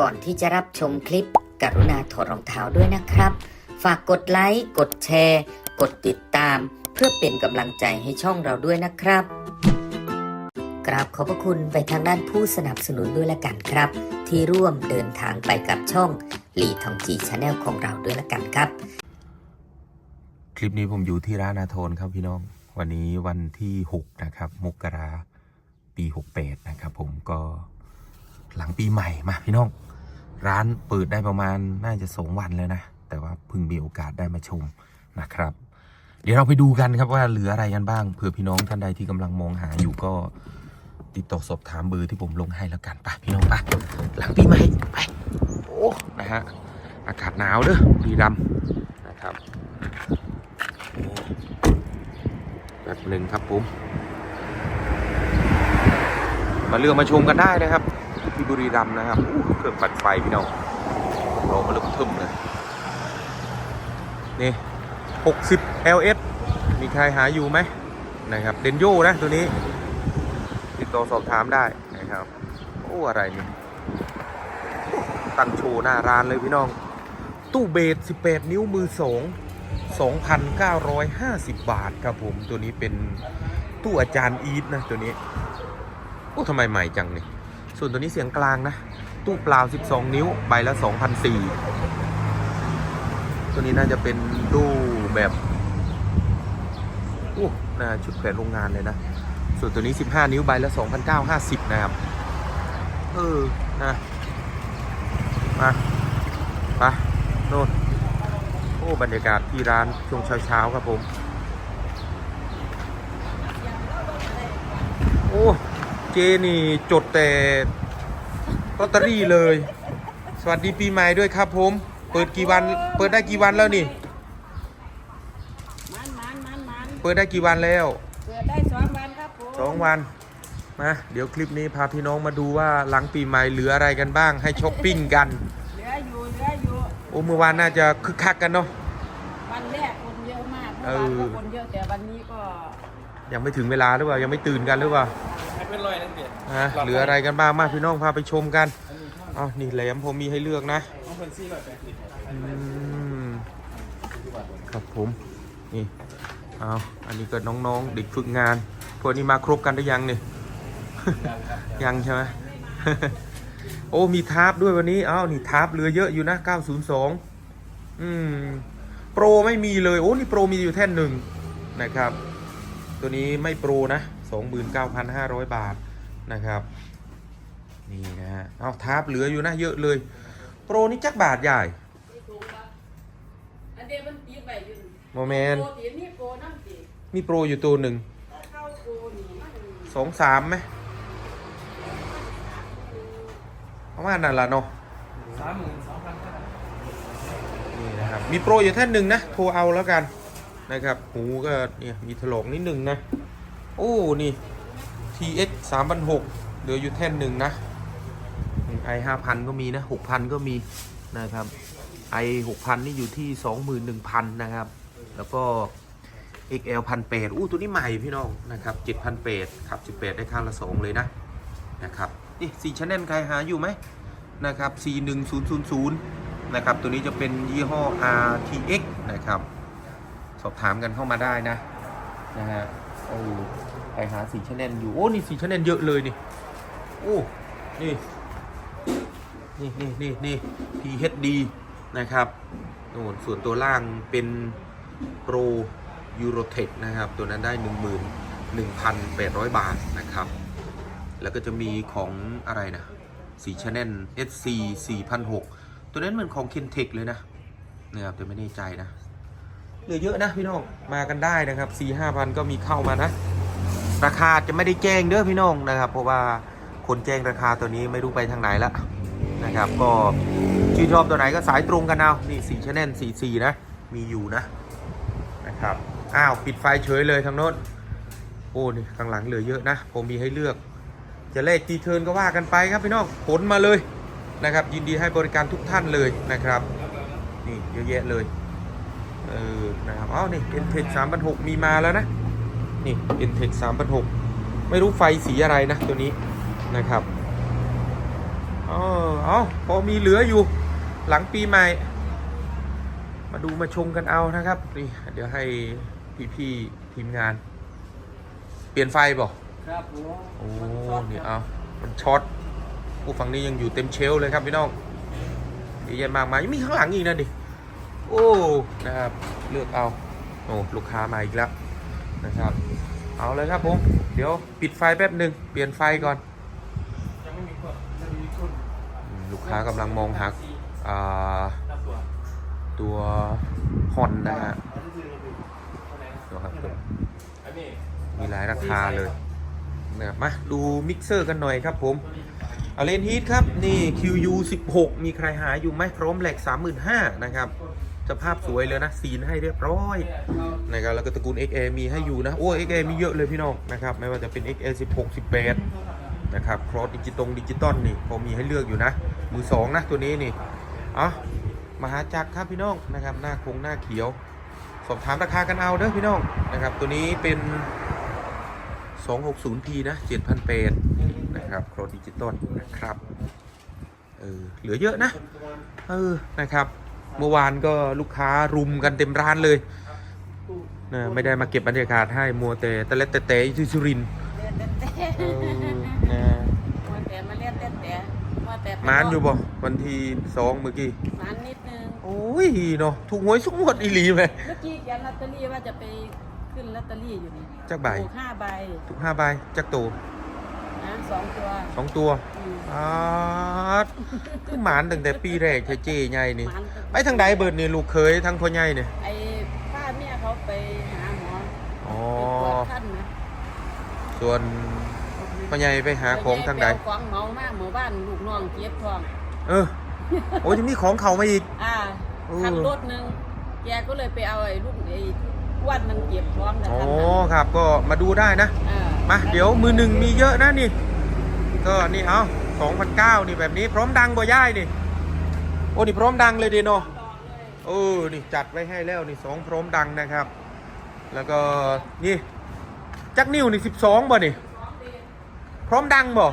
ก่อนที่จะรับชมคลิป กรุณาถอดรองเท้าด้วยนะครับ ฝากกดไลค์ กดแชร์ กดติดตาม เพื่อเป็นกำลังใจให้ช่องเราด้วยนะครับ กราบขอบพระคุณไปทางด้านผู้สนับสนุนด้วยละกันครับ ที่ร่วมเดินทางไปกับช่องหลีทองจีชาแนลของเราด้วยละกันครับ คลิปนี้ผมอยู่ที่ร้านอาโทนครับพี่น้อง วันนี้วันที่ 6 นะครับ มกราปี 68 นะครับผมก็หลังปีใหม่มาพี่น้อง ร้านเปิดได้ประมาณน่าจะสองวันแล้วนะ แต่ว่าเพิ่งมีโอกาสได้มาชมนะครับ เดี๋ยวเราไปดูกันครับว่าเหลืออะไรกันบ้างเผื่อพี่น้องท่านใดที่กำลังมองหาอยู่ก็ติดต่อสอบถามเบอร์ที่ผมลงให้แล้วกันไปพี่น้องไปหลังปีใหม่ไปโอ้นะฮะอากาศหนาวเด้อบุรีรัมย์นะครับแบบหนึ่งครับผม มาเลือกมาชมกันได้นะครับ ที่บุรีรัมย์นะครับอู้เครื่องปั่นไฟพี่น้องโอ้มาเริ่มทึมเลยนี่ 60 LS มีใครหาอยู่ไหมนะครับเดนโยนะตัวนี้ ติดต่อสอบถามได้นะครับ โอ้อะไรนี่ตั้งโชว์หน้าร้านเลยพี่น้อง ตู้เบส 18 นิ้วมือสอง2,950 บาทครับผม ตัวนี้เป็นตู้อาจารย์อีทนะตัวนี้ โอ้ทำไมใหม่จังเนี่ย ส่วนตัวนี้เสียงกลางนะ ตู้เปล่า 12 นิ้ว ใบละ2,400ตัวนี้น่าจะเป็นตู้แบบโอ้น่าชุดแขวนโรงงานเลยนะ ส่วนตัวนี้ 15 นิ้ว ใบละ2,950 นะครับ เออ นะ มาไปโน่นโอ้ บรรยากาศที่ร้านช่วงเช้าๆครับผม โอ้ เจนี่จดแต่ลอตเตอรี่เลย สวัสดีปีใหม่ด้วยครับผม เปิดกี่วัน เปิดได้กี่วันแล้วนี่ มันมันมันมันเปิดได้กี่วันแล้วเกิดได้สองวันครับผมสองวัน มา เดี๋ยวคลิปนี้พาพี่น้องมาดูว่าหลังปีใหม่เหลืออะไรกันบ้าง ให้ช้อปปิ้งกัน เหลืออยู่เหลืออยู่ โอ้เมื่อวานน่าจะคึกคักกันเนาะ วันแรกคนเยอะมากเอเมื่อวานอก็คนเยอะแต่วันนี้ก็ ยังไม่ถึงเวลาหรือเปล่า ยังไม่ตื่นกันหรือเปล่าไม่ เป็นไรนั่นเดียวฮะเหลืออะไรกันบ้างมาพี่น้องพาไปชมกันอ๋อนี่แหลมผมมีให้เลือกนะน้องเฟนซี่ร้อยแปดสิบอืมครับผมนี่เอาอันนี้ก็น้องๆเด็กฝึกงานพวกนี้มาครบกันได้ยังเนี่ยยังใช่ไหมโอ้มีทาร์ปด้วยวันนี้อ้าวนี่ทาร์ปเหลือเยอะอยู่นะ 902 อืมโปรไม่มีเลย โอ้นี่โปรมีอยู่แท่นหนึ่งนะครับ ตัวนี้ไม่โปรนะ 29,500 บาทนะครับ นี่นะฮะเอาทาร์ปเหลืออยู่นะเยอะเลย โปรนี่จักบาทใหญ่อันเดมันตีไปอยู่โมเมนโปรตีนี่โปรนั่งตีมีโปรอยู่ตัวหนึ่งสองสามไหมประมาณนั้นละเนาะสามหมื่นสองพันนี่นะครับ มีโปรอยู่แท่นหนึ่งนะ โทรเอาแล้วกันนะครับ หูก็เนี่ยมีถลอกนิดหนึ่งนะ โอ้ นี่ TX 3 6 0 0เหลืออยู่แท่นหนึ่งนะ i 5 0 0 0 ก็มีนะ 6,000 ก็มีนะครับ i 6,000 นี่อยู่ที่ 21,000 นะครับ แล้วก็ XL 1,800อู้ตัวนี้ใหม่พี่น้องนะครับ7,800ขับ 18 ได้ข้างละ 2 เลยนะนะครับ นี่สีชแนลใครหาอยู่ไหมนะครับ 41000 นะครับ ตัวนี้จะเป็นยี่ห้อ RTX นะครับ สอบถามกันเข้ามาได้นะนะฮะ โอ้ไปหาสีชแนลอยู่ โอ้นี่สีชแนลเยอะเลยนี่ โอ้นี่นี่นี่นี่นี่ PHD นะครับโอ้ส่วนตัวล่างเป็น Pro Eurotech นะครับ ตัวนั้นได้ 11,800 บาทนะครับ แล้วก็จะมีของอะไรนะสีชแนล SC 4,600ตัวนั้นเหมือนของ Kentech เลยนะนะครับแต่ไม่แน่ใจนะ เหลือเยอะนะพี่น้องมากันได้นะครับ4 5พันก็มีเข้ามานะ ราคาจะไม่ได้แจ้งเด้อพี่น้องนะครับ เพราะว่าคนแจ้งราคาตัวนี้ไม่รู้ไปทางไหนละนะครับ ก็ชื่นชอบตัวไหนก็สายตรงกันเอานี่สีชแนลสีสีนะ มีอยู่นะนะครับอ้าวปิดไฟเฉยเลยทางโน้นโอ้นี่ข้างหลังเหลือเยอะนะผมมีให้เลือก จะเลขจีเทิร์นก็ว่ากันไปครับพี่น้องขนมาเลยนะครับ ยินดีให้บริการทุกท่านเลยนะครับ นี่เยอะแยะเลย เออนะครับอ้าวนี่ Intech 3,600มีมาแล้วนะนี่ Intech 3,600ไม่รู้ไฟสีอะไรนะตัวนี้นะครับเอาออเอาพอมีเหลืออยู่หลังปีใหม่ มาดูมาชมกันเอานะครับนี่เดี๋ยวให้พี่ๆทีมงาน เปลี่ยนไฟบ่ครับผมโอ้นี่เอามันช็อตผู้ฝั่งนี้ยังอยู่เต็มเชลฟ์เลยครับพี่น้องเยอะแยะมากมายยังมีข้างหลังอีกนะดิ โอ้นะครับเลือกเอาโอ้ลูกค้ามาอีกแล้วนะครับ เอาเลยครับผมเดี๋ยวปิดไฟแป๊บหนึ่งเปลี่ยนไฟก่อนลูกค้ากำลังมองหาตัวฮอนนะฮะเอาที่ซื้อมาดูเท่าไหร่นะดูครับอันนี้มีหลายราคาเลยนะครับมาดูมิกเซอร์กันหน่อยครับผมเอาเลนฮีทครับ นี่ QU 16 มีใครหาอยู่ไหมพร้อมแหลก35,000นะครับ สภาพสวยเลยนะซีนให้เรียบร้อยนะครับแล้วก็ตระกูล XA มีให้อยู่นะโอ้ XA มีเยอะเลยพี่น้องนะครับไม่ว่าจะเป็น XA 16 18นะครับครอสดิจิตงดิจิตอลนี่พอมีให้เลือกอยู่นะ มือสองนะตัวนี้นี่อ๋อมหาจักรครับพี่น้องนะครับหน้าคงหน้าเขียว สอบถามราคากันเอาเด้อพี่น้องนะครับตัวนี้เป็น 260p นะ7,800นะครับโครดิจิตอลนะครับเออเหลือเยอะนะเออนะครับ เมื่อวานก็ลูกค้ารุมกันเต็มร้านเลยนะไม่ได้มาเก็บบรรยากาศให้มัวแต่แต่เล็ดแต่แต่ที่สุรินทร์เล่นแต่แต่เออนะมาแต่มาเล่นแต่แต่มาแต่มานอยู่บ่วันที่สองเมื่อกี้มานนิดนึงโอ้ยเนาะถูกหวยสุกงวดอีหลีไหมเมื่อกี้เขียนลอตเตอรี่ว่าจะไปขึ้นลอตเตอรี่อยู่นี่จักใบถูกห้าใบถูกห้าใบจักโต นะสองตัวสองตัวอืมอาดคือหมานตั้งแต่ปีแรกเจ๊เจ๊ใหญ่นี่มันไปทางใดเบิดนี่ลูกเคยทั้งพ่อใหญ่เนี่ยไอ้ป้าเมียเขาไปหาหมออ๋อไปตรวจขั้นนะส่วนพ่อใหญ่ไปหาของทางใดไปเของเมามากหมู่บ้านลูกน้องเจ็บท้อง เออ โอ้ยจะมีของเขามาอีก อ่าเออคันรถหนึ่งแกก็เลยไปเอาไอ้ลูกไอ้อ้วันมันเก็บพร้อมกันอ๋อคันนั้นครับก็มาดูได้นะอ่ มาเดี๋ยวมือหนึ่งมีเยอะนะนี่ ก็นี่เอา2,009นี่แบบนี้พร้อมดังบ่ย่ายนี่ โอ้นี่พร้อมดังเลยเดโนเออนี่จัดไว้ให้แล้วนี่สองพร้อมดังนะครับ แล้วก็นี่จักนิ้วนี่12บ่นี่พร้อมดังบ่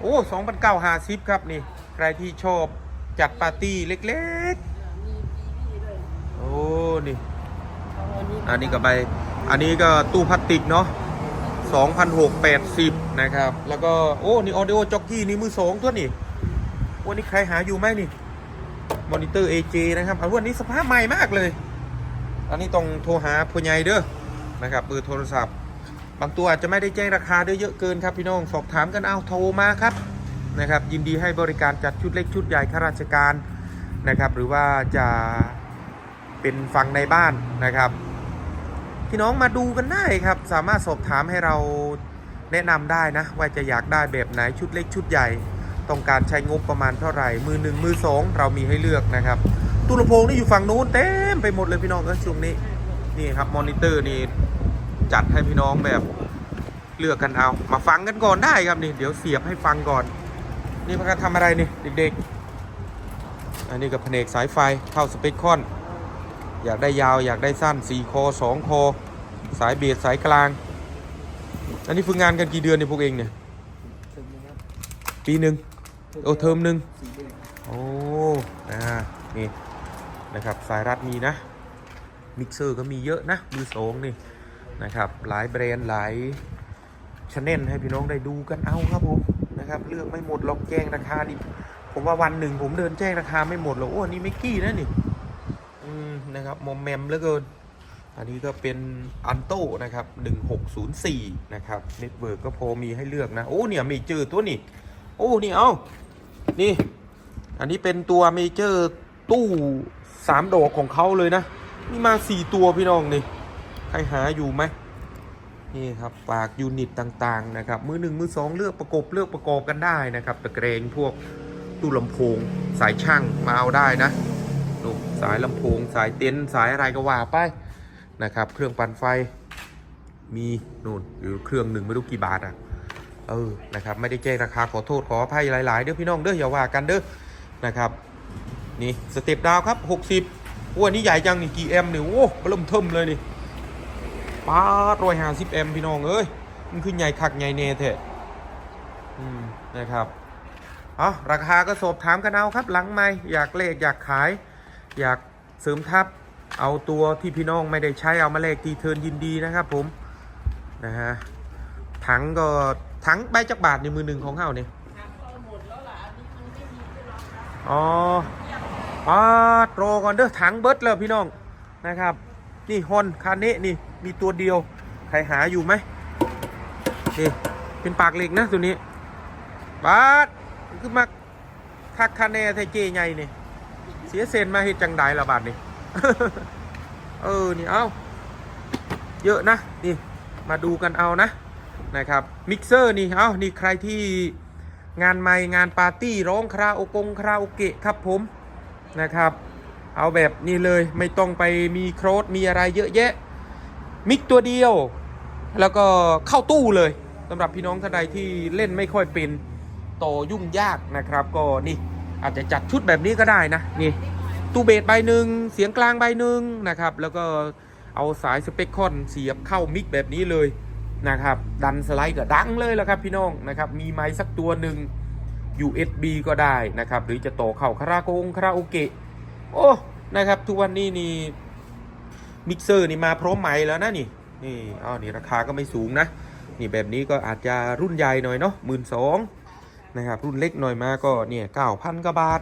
โอ้2,950ครับนี่ ใครที่ชอบจัดปาร์ตี้เล็กๆ โอ้นี่ อันนี้ก็ไปอันนี้ก็ตู้พลาสติกเนาะ 2,680 นะครับ แล้วก็ โอ้ นี่ออเดโอจ็อกกี้นี่มือสองตัวนี่วันนี้ใครหาอยู่ไหมนี่ มอนิเตอร์ AJ นะครับอวันนี้สภาพใหม่มากเลย อันนี้ต้องโทรหาผู้ใหญ่เด้อ นะครับเบอร์โทรศัพท์ บางตัวอาจจะไม่ได้แจ้งราคาด้อเยอะเกินครับพี่น้อง สอบถามกันเอาโทรมาครับ นะครับ ยินดีให้บริการจัดชุดเล็กชุดใหญ่ข้าราชการนะครับ หรือว่าจะเป็นฟังในบ้านนะครับ พี่น้องมาดูกันได้ครับ สามารถสอบถามให้เราแนะนำได้นะ ว่าจะอยากได้แบบไหนชุดเล็กชุดใหญ่ ต้องการใช้งบประมาณเท่าไหร่ มือหนึ่งมือสองเรามีให้เลือกนะครับตู้ลำโพงนี่อยู่ฝั่งนู้นเต็มไปหมดเลยพี่น้องเออช่วงนี้นี่ครับมอนิเตอร์นี่จัดให้พี่น้องแบบเลือกกันเอา มาฟังกันก่อนได้ครับนี่ เดี๋ยวเสียบให้ฟังก่อน นี่พากันทำอะไรนี่เด็กๆ อันนี้กับแผนกสายไฟเข้าสเปคคอน อยากได้ยาวอยากได้สั้น4คอ2คอสายเบียดสายกลาง อันนี้ฝึกงานกันกี่เดือนเนี่ยพวกเองเนี่ยถึงนะครับปีหนึ่งโอ้เทอมหนึ่งสี่เดือนโอ้นะนี่นะครับสายรัดมีนะมิกเซอร์ก็มีเยอะนะมือสองนี่นะครับหลายแบรนด์หลายชแนลให้พี่น้องได้ดูกันเอาครับผมนะครับเลือกไม่หมดหรอกแจ้งราคาดิผมว่าวันหนึ่งผมเดินแจ้งราคาไม่หมดหรอกโอ้อันนี้ไม่กี้นะนี่อืม นะครับมอมแมมเหลือเกิน อันนี้ก็เป็นอันโตนะครับ 1604 นะครับเน็ตเวิร์กก็พอมีให้เลือกนะ โอ้เนี่ยมีเจอตัวนี่โอ้นี่เอานี่ อันนี้เป็นตัวเมเจอร์ตู้สามดอกของเขาเลยนะ นี่มาสี่ตัวพี่น้องนี่ ใครหาอยู่ไหมนี่ครับฝากยูนิตต่างๆนะครับ มือหนึ่งมือสองเลือกประกบเลือกประกอบกันได้นะครับตะเกรงพวกตู้ลำโพงสายช่างมาเอาได้นะ ดูสายลำโพงสายเต็นสายอะไรก็ว่าไปนะครับ เครื่องปั่นไฟมีนู่นอยู่เครื่องหนึ่งไม่รู้กี่บาทอะเออนะครับไม่ได้แจ้งราคาขอโทษขออภัยหลาย ๆ เด้อพี่น้องเด้ออย่าว่ากันเด้อนะครับนี่สเต็ปดาวครับ 60โอ้อันนี้ใหญ่จังนี่กี่แอมป์เนี่ยโอ้เริ่มเทิมเลยนี่ป้าร้อยห้าสิบแอมป์พี่น้องเอ้ยมันขึ้นใหญ่คักใหญ่เนเถอะอืมนะครับอ๋อราคาก็สอบถามกันเอาครับหลังไม่อยากเลขอยากขาย อยากเสริมทัพเอาตัวที่พี่น้องไม่ได้ใช้เอามาเลขตีเทิร์นยินดีนะครับผมนะฮะถังก็ถังใบจักบาทในมือหนึ่งของเฮาเนี่ยอันนี้มันไม่มีที่รองรับอ๋อปาดโรก่อนเด้อถังเบิร์ดเลยพี่น้องนะครับ นี่ฮอนคันนี้นี่มีตัวเดียว ใครหาอยู่ไหมนี่เป็นปากเหล็กนะตัวนี้บาดคือมักทักคาแน่ไทเจใหญ่นี่ เสียเซนมาเฮ็ดจังไดละบาทนี่เออนี่เอาเยอะนะนี่มาดูกันเอานะนะครับมิกเซอร์นี่เอานี่ใครที่งานไม่งานปาร์ตี้ร้องคาราโอกงคาราโอเกะครับผมนะครับ เอาแบบนี้เลยไม่ต้องไปมีโครดมีอะไรเยอะแยะ มิกตัวเดียว แล้วก็เข้าตู้เลยสำหรับพี่น้องท่านใดที่เล่นไม่ค่อยเป็นโตอยุ่งยากนะครับก็นี่ อาจจะจัดชุดแบบนี้ก็ได้นะนี่ตู้เบสใบหนึ่งเสียงกลางใบหนึ่งนะครับ แล้วก็เอาสายสเปคคอนเสียบเข้ามิกแบบนี้เลยนะครับ ดันสไลด์ก็ดังเลยแล้วครับพี่น้องนะครับ มีไม้สักตัวหนึ่ง USB ก็ได้นะครับ หรือจะต่อเข้าคาราโกงคาราโอเกะโอ้นะครับทุกวันนี้นี่มิกเซอร์นี่มาพร้อมไม้แล้วนะนี่นี่อ๋อนี่ราคาก็ไม่สูงนะ นี่แบบนี้ก็อาจจะรุ่นใหญ่หน่อยเนาะหมื่นสอง นะครับรุ่นเล็กหน่อยมาก็เนี่ยเก้าพันกว่าบาท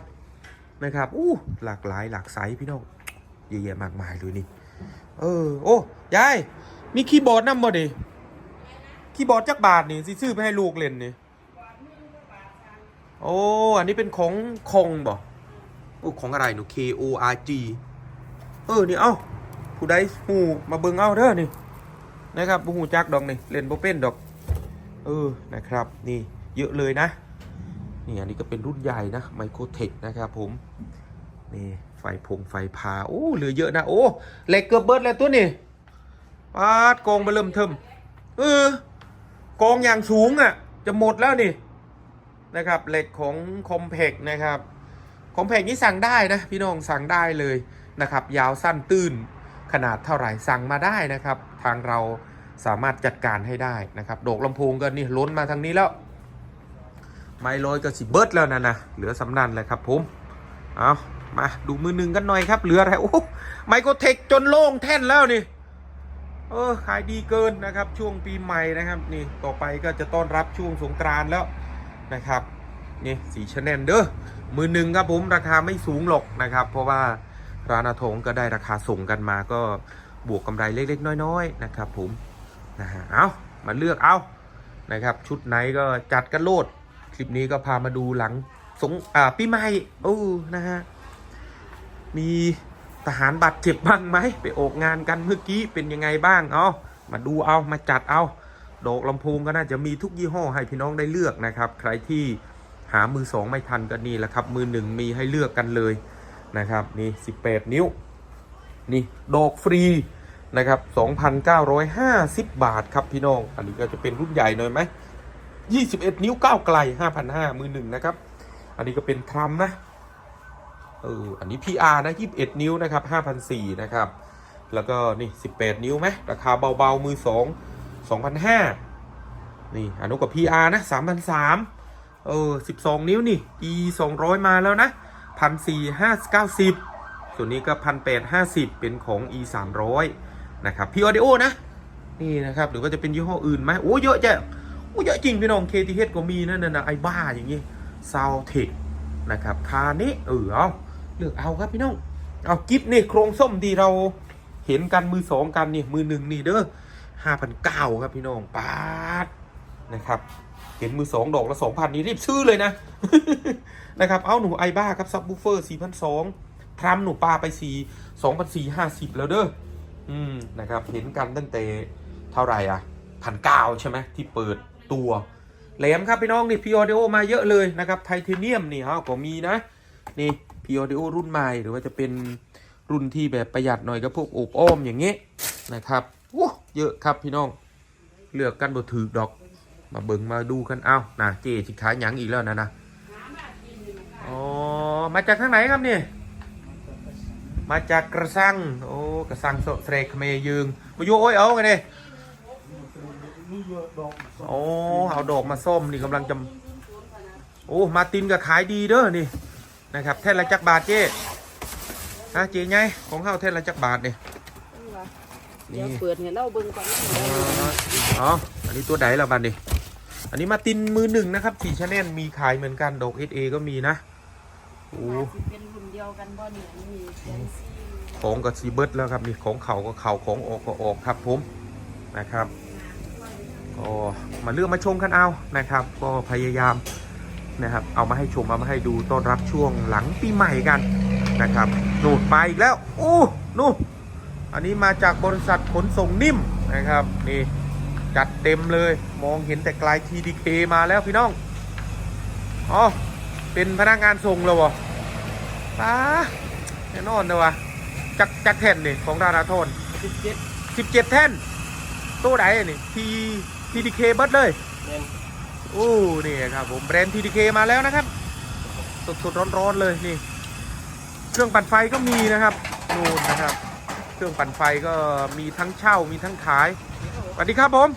นะครับอู้หลากหลายหลากไซส์พี่น้องเยอะแยะมากมายเลยนี่เออโอ้ยายมีคีย์บอร์ดนำบ่ดิคีย์บอร์ดจักบาทนี่สิซื้อไปให้ลูกเล่นนี่โอ้อันนี้เป็นของคงบ่โอ้ของอะไรหนู K O R G เออนี่เอ้าผู้ใดหูมาเบิ่งเอาเด้อนี่นะครับบ่หูจักดอกนี่เล่นบ่เป็นดอกเออนะครับ นี่เยอะเลยนะ นี่อันนี้ก็เป็นรุ่นใหญ่นะไมโครเทคนะครับผม นี่ไฟพงไฟพา โอ้เหลือเยอะนะ โอ้เหล็กเกือบเบิดแล้วตัวนี่ปาดกองมาเริ่มเทิมเออกองอย่างสูงอะ่ะ จะหมดแล้วนี่นะครับเหล็กของคอมเพกนะครับคอมเพกนี้สั่งได้นะพี่น้องสั่งได้เลยนะครับ ยาวสั้นตื้นขนาดเท่าไหร่สั่งมาได้นะครับ ทางเราสามารถจัดการให้ได้นะครับ โดกลำโพงก็นี่ล้นมาทางนี้แล้ว ไม้ลอยก็สิเบิร์ดแล้วนะนะเหลือสำนันเลยครับผมเอามาดูมือหนึ่งกันหน่อยครับเหลืออะไรโอ้ไมโครเทคจนโล่งแท่นแล้วนี่เออขายดีเกินนะครับช่วงปีใหม่นะครับนี่ต่อไปก็จะต้อนรับช่วงสงกรานแล้วนะครับนี่สีชแนลเด้อมือหนึ่งครับผมราคาไม่สูงหรอกนะครับ เพราะว่าร้านอาทงก็ได้ราคาส่งกันมาก็บวกกำไรเล็ก ๆ น้อย ๆ นะครับผมนะฮะเอามาเลือกเอานะครับ ชุดไหนก็จัดกันโลด คลิปนี้ก็พามาดูหลังสงอ่าปีใหม่โอ้นะฮะ มีทหารบาดเจ็บบ้างไหมไปออกงานกันเมื่อกี้เป็นยังไงบ้างเอามาดูเอามาจัดเอาดอกลำโพงก็น่าจะมีทุกยี่ห้อให้พี่น้องได้เลือกนะครับ ใครที่หามือสองไม่ทันก็นี่แหละครับ มือหนึ่งมีให้เลือกกันเลยนะครับนี่ 18 นิ้ว นี่ดอกฟรีนะครับ 2,950 บาทครับพี่น้อง อันนี้ก็จะเป็นรุ่นใหญ่หน่อยไหม 21 นิ้วก้าวไกล 5,500มือหนึ่งนะครับ อันนี้ก็เป็นทรัมนะ เออ อันนี้ PR นะ 21 นิ้วนะครับ5,400นะครับ แล้วก็นี่ 18 นิ้วไหมราคาเบาๆ มือ 2 2,500นี่อันนู้นกับ PR นะ3,300เออ 12 นิ้วนี่ E 200 มาแล้วนะ1,490ส่วนนี้ก็ 1,850 เป็นของ E 300นะครับ P Audio นะ นี่นะครับ หรือว่าจะเป็นยี่ห้ออื่นไหมโอ้เยอะจ้ะ อ้เยอะจริงพี่น้อง KTH ก็มีนั่นน่ะไอ้บ้าอย่างงี้ซาวเทคนะครับคานี้เออเอาเลือกเอาครับพี่น้อง เอากิฟนี่โครงส้มที่เราเห็นกันมือสองกันนี่มือหนึ่งนี่เด้อห้าพันเก้าครับพี่น้องปาดนะครับ เห็นมือสองดอกละสองพันนี่รีบซื้อเลยนะนะครับ เอาหนูไอบ้าครับซับบูเฟอร์สี่พันสองทรัมหนูปลาไปสี่สองพันสี่ห้าสิบแล้วเด้ออืมนะครับ เห็นกันตั้งแต่เท่าไหร่อะพันเก้าใช่ไหมที่เปิด ตัวแหลมครับพี่น้องนี่พีออเดโอมาเยอะเลยนะครับไทเทเนียมนี่ฮะก็มีนะนี่พีออเดโอรุ่นใหม่หรือว่าจะเป็นรุ่นที่แบบประหยัดหน่อยก็พวกโอบอ้อมอย่างเงี้ยนะครับโอ้เยอะครับพี่น้องเลือกกันบ่ถือดอก มาเบิ่งมาดูกันเอานะเจสิขายหยังอีกแล้วนะนะอ๋อมาจากทางไหนครับนี่มาจากกระสังโอ้กระสังโซเสรกเมยืงมาอยู่โอ้ยเอาไงเนี่ย นี่เยอะดอกโอ้เอาดอกมาส้มนี่กำลังจะโอ้มาตินก็ขายดีเด้อนี่นะครับแท่นละจักบาทเจ๊ฮะเจ๊ไงของเฮาแท่นละจักบาทเนี่ยเดี๋ยวเปิดให้เล่าเบิ่งก่อนอ๋ออันนี้ตัวไหนละบันดิอันนี้มาตินมือหนึ่งนะครับสี่ชแนลมีขายเหมือนกันดอกเอสเอก็มีนะโอ้น่าสิเป็นรุ่นเดียวกันบ่เนี่ยนี่แฟนซีของกับซีเบิร์ดแล้วครับนี่ของเขาก็เขาของออกก็ออกครับผมนะครับ ก็มาเลือกมาชมกันเอานะครับ ก็พยายามนะครับ เอามาให้ชมเอามาให้ดูต้อนรับช่วงหลังปีใหม่กันนะครับนู่นมาอีกแล้วโอ้นู่นอันนี้มาจากบริษัทขนส่งนิ่มนะครับนี่จัดเต็มเลยมองเห็นแต่ไกล TDK มาแล้วพี่น้องอ๋อเป็นพนักงานส่งแล้ววะป้าแน่นอนเลยวะจักจักแท่นนี่ของดาราโทนสิบเจ็ดสิบเจ็ดแท่นตู้ไหนนี่ที ทีดีเคเบิร์ดเลยเงินโอ้นี่ครับผมแบรนด์ทีดีเคมาแล้วนะครับ สดสดร้อนร้อนๆเลยนี่ เครื่องปั่นไฟก็มีนะครับนู่นนะครับ เครื่องปั่นไฟก็มีทั้งเช่ามีทั้งขายสวัสดีครับผม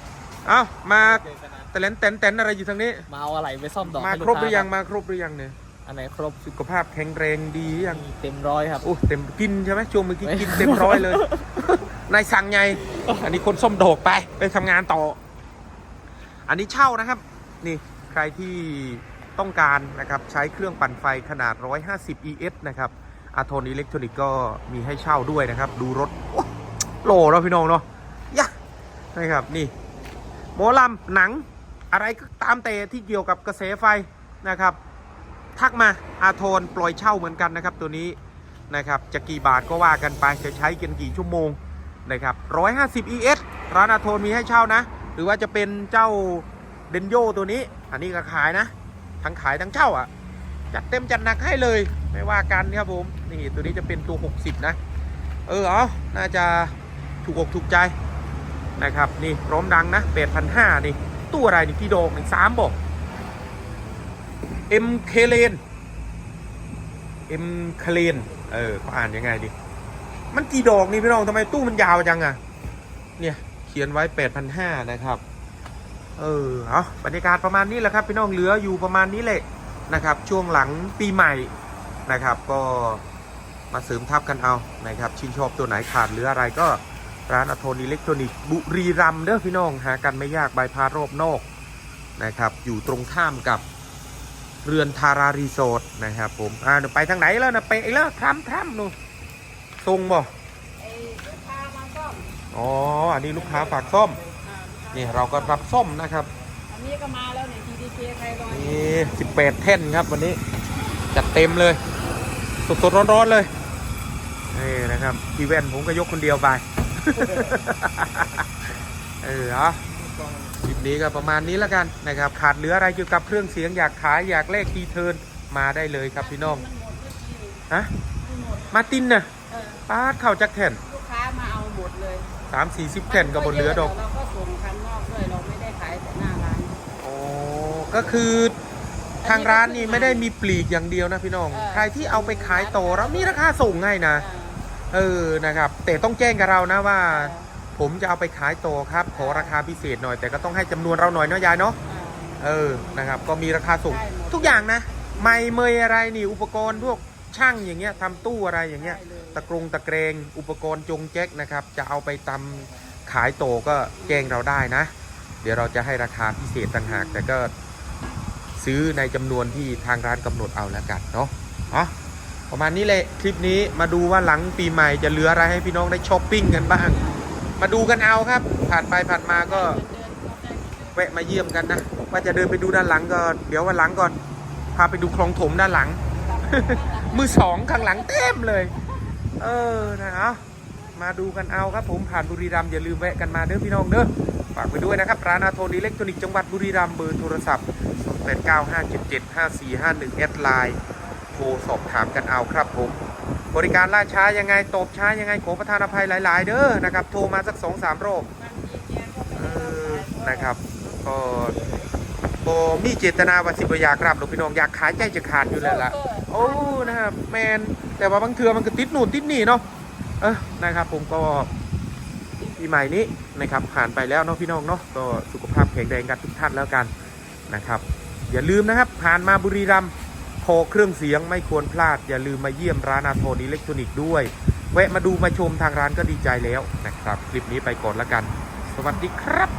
เอามาเจอกันนะแต่เลนเต็นเต็นอะไรอยู่ทางนี้ มาเอาอะไรไปซ่อมดอกมาให้ลูกครบหรือยังคมาครบหรือยังเนี่ยอันไหนครบสุขภาพแข็งแรงดีหรือยังมีเต็มร้อยครับโอ้เต็มกินใช่ไหมช่วงเมื่อกี้ไม่กินเต็มร้อยเลยนายสั่งไง อันนี้คนส้มโดกไปไปทำงานต่อ อันนี้เช่านะครับนี่ใครที่ต้องการนะครับใช้เครื่องปั่นไฟขนาด 150 ES นะครับอาโทนอิเล็กทรอนิกก็มีให้เช่าด้วยนะครับ ดูรถโโหลแล้วพี่น้องเนาะยะนะครับนี่หมอลำหนังอะไรก็ตามแต่ที่เกี่ยวกับกระแสไฟนะครับ ทักมาอาโทนปล่อยเช่าเหมือนกันนะครับ ตัวนี้นะครับจะกี่บาทก็ว่ากันไปจะใช้กันกี่ชั่วโมงนะครับ150 ES ร้านอาโทนมีให้เช่านะ หรือว่าจะเป็นเจ้าเดนโยตัวนี้ อันนี้ก็ขายนะ ทั้งขายทั้งเช่าอะ จัดเต็มจัดหนักให้เลย ไม่ว่ากันครับผม นี่ตัวนี้จะเป็นตัว 60 นะ เออเอาน่าจะถูกอกถูกใจนะครับ นี่พร้อมดังนะ8,500นี่ ตัวอะไรนี่กี่ดอกนี่สามบอกเอ็มเคเลนเอ็มเคเลนเออเขาอ่านยังไงดิมันกี่ดอกนี่พี่น้องทำไมตู้มันยาวจังอะเนี่ย ขียนไว้8,500นะครับ เออเอาบรรยากาศประมาณนี้แหละครับ พี่น้องเหลืออยู่ประมาณนี้แหละนะครับ ช่วงหลังปีใหม่นะครับ ก็มาเสริมทับกันเอานะครับชื่นชอบตัวไหนขาดหรืออะไรก็ร้านอโทนอิเล็กทรอนิกส์บุรีรัมเด้อพี่น้องหากันไม่ยากบายพารอบนอกนะครับ อยู่ตรงข้ามกับเรือนทารารีสอร์ทนะครับผม อ่าเดี๋ยวไปทางไหนแล้วนะไปอีกแล้วทำทำนู่นตรงบ่ ไอ้ลูกค้ามาซ่ อมอ๋อ อันนี้ลูกค้าฝากซ่อมอ่านี่เราก็รับซ่อมนะครับ อันนี้ก็มาแล้วเนี่ย TDK ไทยลอยนี่สิบแปดแท่นครับวันนี้ จัดเต็มเลย สดสดร้อนร้อนๆเลย นี่นะครับพี่แว่นผมก็ยกคนเดียวไป เออเอาคลิปนี้ก็ประมาณนี้แล้วกันนะครับ ขาดเหลืออะไรเกี่ยวกับเครื่องเสียงอยากขายอยากแลกทีเทิร์นมาได้เลยครับพี่น้องมันหมดเมื่อกี้ฮะมันหมดมาตินน่ะเออป้าดเข้าจักแท่น หมดเลยสามสี่สิบแท่นกับบนเหลือดอก เราก็ส่งข้างนอกด้วยเราไม่ได้ขายแต่หน้าร้านโอ้ก็คือทางร้านนี่ไม่ได้มีปลีกอย่างเดียวนะพี่น้องเออใครที่เอาไปขายต่อเรามีราคาส่งให้นะอ่าเออนะครับ แต่ต้องแจ้งกับเรานะว่าอ่า ผมจะเอาไปขายต่อครับ ขอราคาพิเศษหน่อย แต่ก็ต้องให้จำนวนเราหน่อยเนาะยายเนาะอ่าเออนะครับ ก็มีราคาส่งได้หมดทุกอย่างนะ ไม่เมยอะไรนี่อุปกรณ์พวก ช่างอย่างเงี้ยทำตู้อะไรอย่างเงี้ย ตะกรงตะเกรงอุปกรณ์จงแจ็คนะครับ จะเอาไปทำขายโตก็แจ้งเราได้นะ เดี๋ยวเราจะให้ราคาพิเศษต่างหาก แต่ก็ซื้อในจำนวนที่ทางร้านกำหนดเอาแล้วกันเนาะอ๋อประมาณนี้เลยคลิปนี้มาดูว่าหลังปีใหม่จะเหลืออะไรให้พี่น้องได้ช้อปปิ้งกันบ้าง มาดูกันเอาครับ ผ่านไปผ่านมาก็แวะมาเยี่ยมกันนะ ว่าจะเดินไปดูด้านหลังก็ เดี๋ยววันหลังก่อน พาไปดูคลองถมด้านหลัง มือสองข้างหลังเต็มเลย เออนะเอามาดูกันเอาครับผมผ่านบุรีรัมย์อย่าลืมแวะกันมาเด้อพี่น้องเด้อฝากไปด้วยนะครับ ร้านอาโทนอิเล็กทรอนิกส์จังหวัดบุรีรัมย์เบอร์โทรศัพท์8 9 5 7 7 5 4 5 1แอดไลน์โทรสอบถามกันเอาครับผม บริการล่าช้ายังไงตบช้ายังไงขอประทานอภัยหลาย ๆ เด้อนะครับ โทรมาสัก2-3รอบเออนะครับ ก็ บมีเจตนาว่าสิบอยากรับหรอกพี่น้องอยากขายใจจะขาดอยู่แล้วล่ะโอ้นะครับแมนแต่ว่าบางเทือมันก็ติดหนูนติดนี่เนาะเออนะครับ ผมก็ปีใหม่นี้นะครับผ่านไปแล้วเนาะพี่น้องเนาะก็สุขภาพแข็งแรงกันทุกท่านแล้วกันนะครับ อย่าลืมนะครับผ่านมาบุรีรัมย์โทรเครื่องเสียงไม่ควรพลาด อย่าลืมมาเยี่ยมร้านอาโทนอิเล็กทรอนิกส์ด้วย แวะมาดูมาชมทางร้านก็ดีใจแล้วนะครับ คลิปนี้ไปก่อนละกัน สวัสดีครับ